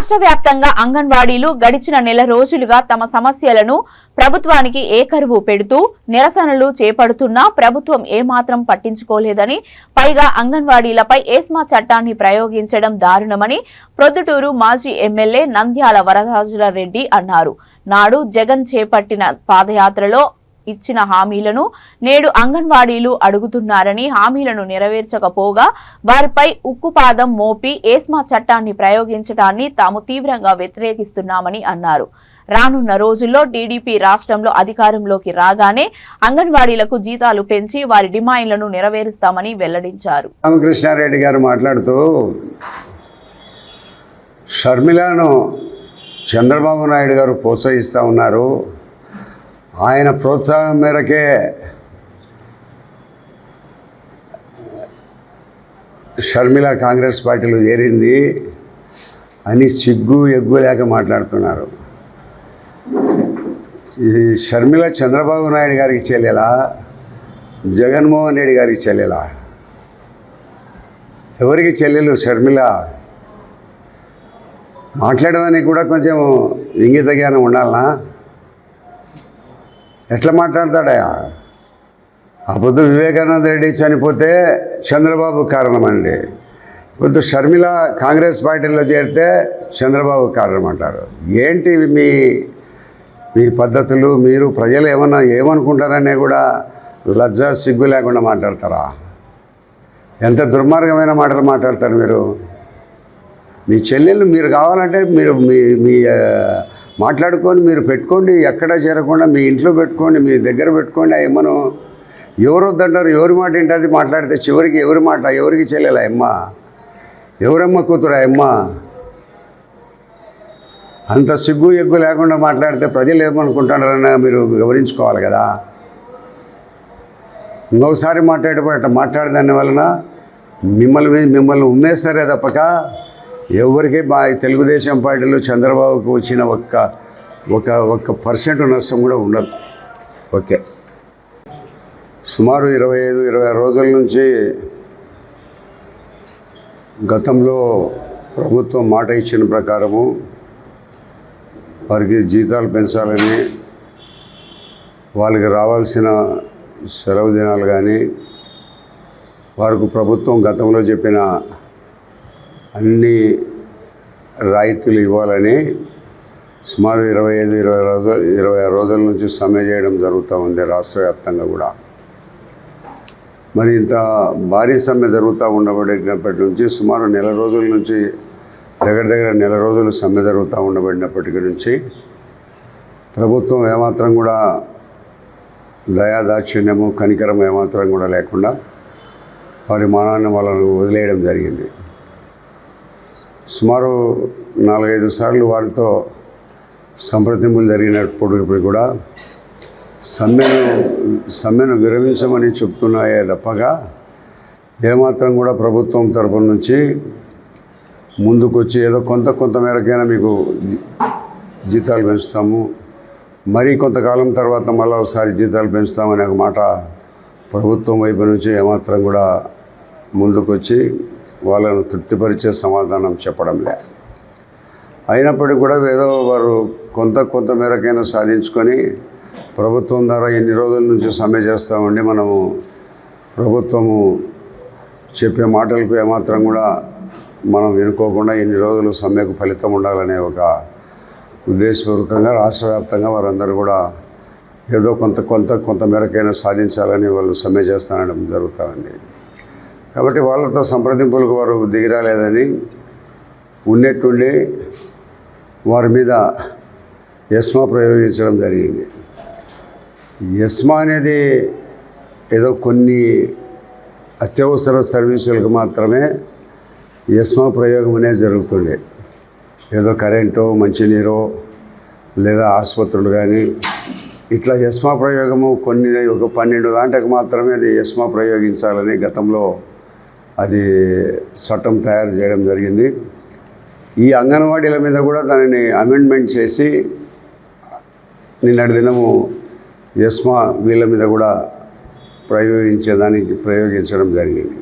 రాష్ట్ర వ్యాప్తంగా అంగన్వాడీలు గడిచిన నెల రోజులుగా తమ సమస్యలను ప్రభుత్వానికి ఏకరువు పెడుతూ నిరసనలు చేపడుతున్నా ప్రభుత్వం ఏమాత్రం పట్టించుకోలేదని పైగా అంగన్వాడీలపై ఏస్మా చట్టాన్ని ప్రయోగించడం దారుణమని ప్రొద్దుటూరు మాజీ ఎమ్మెల్యే నంద్యాల వరదాజుల రెడ్డి అన్నారు. నాడు జగన్ చేపట్టిన పాదయాత్రలో ఇచ్చిన హామీలను నేడు అంగన్వాడీలు అడుగుతున్నారని హామీలను నెరవేర్చకపోగా వారిపై ఉక్కుపాదం మోపి ఏస్మా చట్టాన్ని ప్రయోగించడాన్ని తాము తీవ్రంగా వ్యతిరేకిస్తున్నామని అన్నారు. రానున్న రోజుల్లో టీడీపీ రాష్ట్రంలో అధికారంలోకి రాగానే అంగన్వాడీలకు జీతాలు పెంచి వారి డిమాండ్లను నెరవేరుస్తామని వెల్లడించారు. రామకృష్ణారెడ్డి గారు మాట్లాడుతూ షర్మిలాను చంద్రబాబు నాయుడు గారు ప్రోత్సహిస్తూ ఉన్నారు. ఆయన ప్రోత్సాహం మేరకే షర్మిల కాంగ్రెస్ పార్టీలో చేరింది అని సిగ్గు ఎగ్గు లేక మాట్లాడుతున్నారు. షర్మిల చంద్రబాబు నాయుడు గారికి చెల్లెలా? జగన్మోహన్ రెడ్డి గారికి చెల్లెలా? ఎవరికి చెల్లెలు షర్మిల? మాట్లాడడానికి కూడా కొంచెం ఇంగిత జ్ఞానం ఉండాలనా? ఎట్లా మాట్లాడతాడయా? ఆ వివేకానంద రెడ్డి చనిపోతే చంద్రబాబు కారణం అండి షర్మిల కాంగ్రెస్ పార్టీలో చేరితే చంద్రబాబు కారణం అంటారు ఏంటి మీ మీ పద్ధతులు? మీరు ప్రజలు ఏమన్నా ఏమనుకుంటారనే కూడా లజ్జ సిగ్గు లేకుండా మాట్లాడతారా? ఎంత దుర్మార్గమైన మాటలు మాట్లాడతారు మీరు? మీ చెల్లెళ్ళు మీరు కావాలంటే మీరు మీ మీ మాట్లాడుకొని మీరు పెట్టుకోండి ఎక్కడ చేరకుండా మీ ఇంట్లో పెట్టుకోండి మీ దగ్గర పెట్టుకోండి. అమ్మను ఎవరు వద్దంటారు? ఎవరి మాట ఏంటది మాట్లాడితే చివరికి ఎవరి మాట? ఎవరికి చెల్లెలా అమ్మ? ఎవరమ్మ కూతురా అమ్మ? అంత సిగ్గు ఎగ్గు లేకుండా మాట్లాడితే ప్రజలు ఏమనుకుంటున్నారని మీరు గమనించుకోవాలి కదా? ఇంకోసారి మాట్లాడేటప్పుడు అట్లా మాట్లాడదాని వలన మిమ్మల్ని మిమ్మల్ని ఉమ్మేస్తారే తప్పక? ఎవరికి మా తెలుగుదేశం పార్టీలో చంద్రబాబుకు వచ్చిన ఒక్క ఒక ఒక్క పర్సెంట్ నష్టం కూడా ఉండదు. ఓకే. సుమారు ఇరవై ఐదు ఇరవై రోజుల నుంచి గతంలో ప్రభుత్వం మాట ఇచ్చిన ప్రకారము వారికి జీతాలు పెంచాలని వాళ్ళకి రావాల్సిన సెలవు దినాలు కానీ వారికి ప్రభుత్వం గతంలో చెప్పిన అన్ని రాయితీలు ఇవ్వాలని సుమారు ఇరవై ఐదు ఇరవై రోజు ఇరవై ఆరు రోజుల నుంచి సమ్మె చేయడం జరుగుతూ ఉంది రాష్ట్ర వ్యాప్తంగా కూడా. మరి ఇంత భారీ సమ్మె జరుగుతూ ఉండబడినప్పటి నుంచి సుమారు నెల రోజుల నుంచి దగ్గర దగ్గర నెల రోజులు సమ్మె జరుగుతూ ఉండబడినప్పటికీ నుంచి ప్రభుత్వం ఏమాత్రం కూడా దయాదాక్షిణ్యము కనికరం ఏమాత్రం కూడా లేకుండా వారి మానాన్ని వాళ్ళను వదిలేయడం జరిగింది. సుమారు నాలుగైదు సార్లు వారితో సంప్రదింపులు జరిగినప్పుడు కూడా సమ్మెను సమ్మెను విరమించమని చెప్తున్నాయే తప్పగా. ఏమాత్రం కూడా ప్రభుత్వం తరపు నుంచి ముందుకొచ్చి ఏదో కొంత కొంత మేరకైనా మీకు జీతాలు పెంచుతాము. మరీ కొంతకాలం తర్వాత మళ్ళీ ఒకసారి జీతాలు పెంచుతామనే ఒక మాట ప్రభుత్వం వైపు నుంచి ఏమాత్రం కూడా ముందుకొచ్చి వాళ్ళను తృప్తిపరిచే సమాధానం చెప్పడం లే. అయినప్పటికీ కూడా ఏదో వారు కొంత కొంత మేరకైనా సాధించుకొని ప్రభుత్వం ద్వారా ఎన్ని రోజుల నుంచి సమ్మె చేస్తామండి మనము ప్రభుత్వము చెప్పే మాటలకు ఏమాత్రం కూడా మనం వినుకోకుండా ఎన్ని రోజులు సమ్మెకు ఫలితం ఉండాలనే ఒక ఉద్దేశపూర్వకంగా రాష్ట్ర వ్యాప్తంగా వారందరూ కూడా ఏదో కొంత కొంత కొంత మేరకైనా సాధించాలని వాళ్ళు సమ్మె చేస్తానడం జరుగుతామండి. కాబట్టి వాళ్ళతో సంప్రదింపులకు వారు దిగిరాలేదని ఉన్నట్టుండి వారి మీద యస్మా ప్రయోగించడం జరిగింది. యస్మా అనేది ఏదో కొన్ని అత్యవసర సర్వీసులకు మాత్రమే యస్మా ప్రయోగం అనేది జరుగుతుండే. ఏదో కరెంటో మంచినీరో లేదా ఆసుపత్రులు కానీ ఇట్లా యస్మా ప్రయోగము కొన్ని ఒక పన్నెండు దాంట్లకు మాత్రమే అది యస్మా ప్రయోగించాలని గతంలో అది చట్టం తయారు చేయడం జరిగింది. ఈ అంగన్వాడీల మీద కూడా దానిని అమెండ్మెంట్ చేసి నిన్నటి దినము ఎస్మా వీళ్ళ మీద కూడా ప్రయోగించేదానికి ప్రయోగించడం జరిగింది.